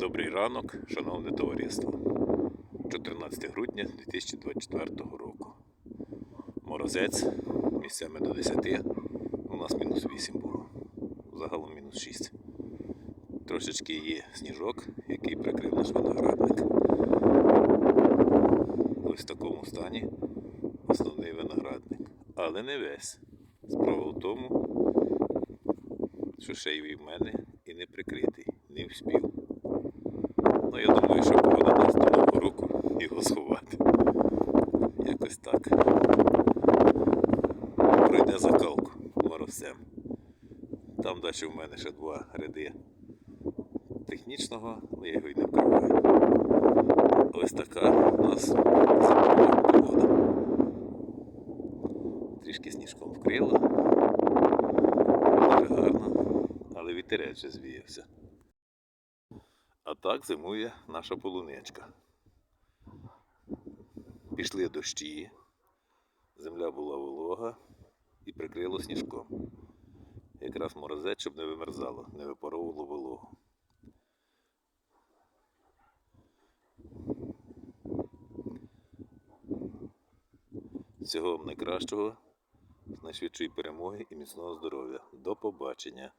Добрий ранок, шановне товариство. 14 грудня 2024 року. Морозець місцями до 10, у нас мінус 8 було. Загалом мінус 6. Трошечки є сніжок, який прикрив наш виноградник. Ось в такому стані основний виноградник. Але не весь. Справа в тому, що ще в мене і не прикритий, не вспів. Ну, я думаю, що погода дасть до нового року його сховати. Якось так. Пройде закалку морозцем. Там далі в мене ще два ряди технічного, але я його й не вкриваю. Ось така у нас зимова погода. Трішки сніжком вкрила. Дуже гарно, але вітерець звіявся. А так зимує наша полуничка. Пішли дощі, земля була волога і прикрило сніжком. Якраз морозець, щоб не вимерзало, не випаровувало вологу. Всього вам найкращого, найшвидшої перемоги і міцного здоров'я. До побачення!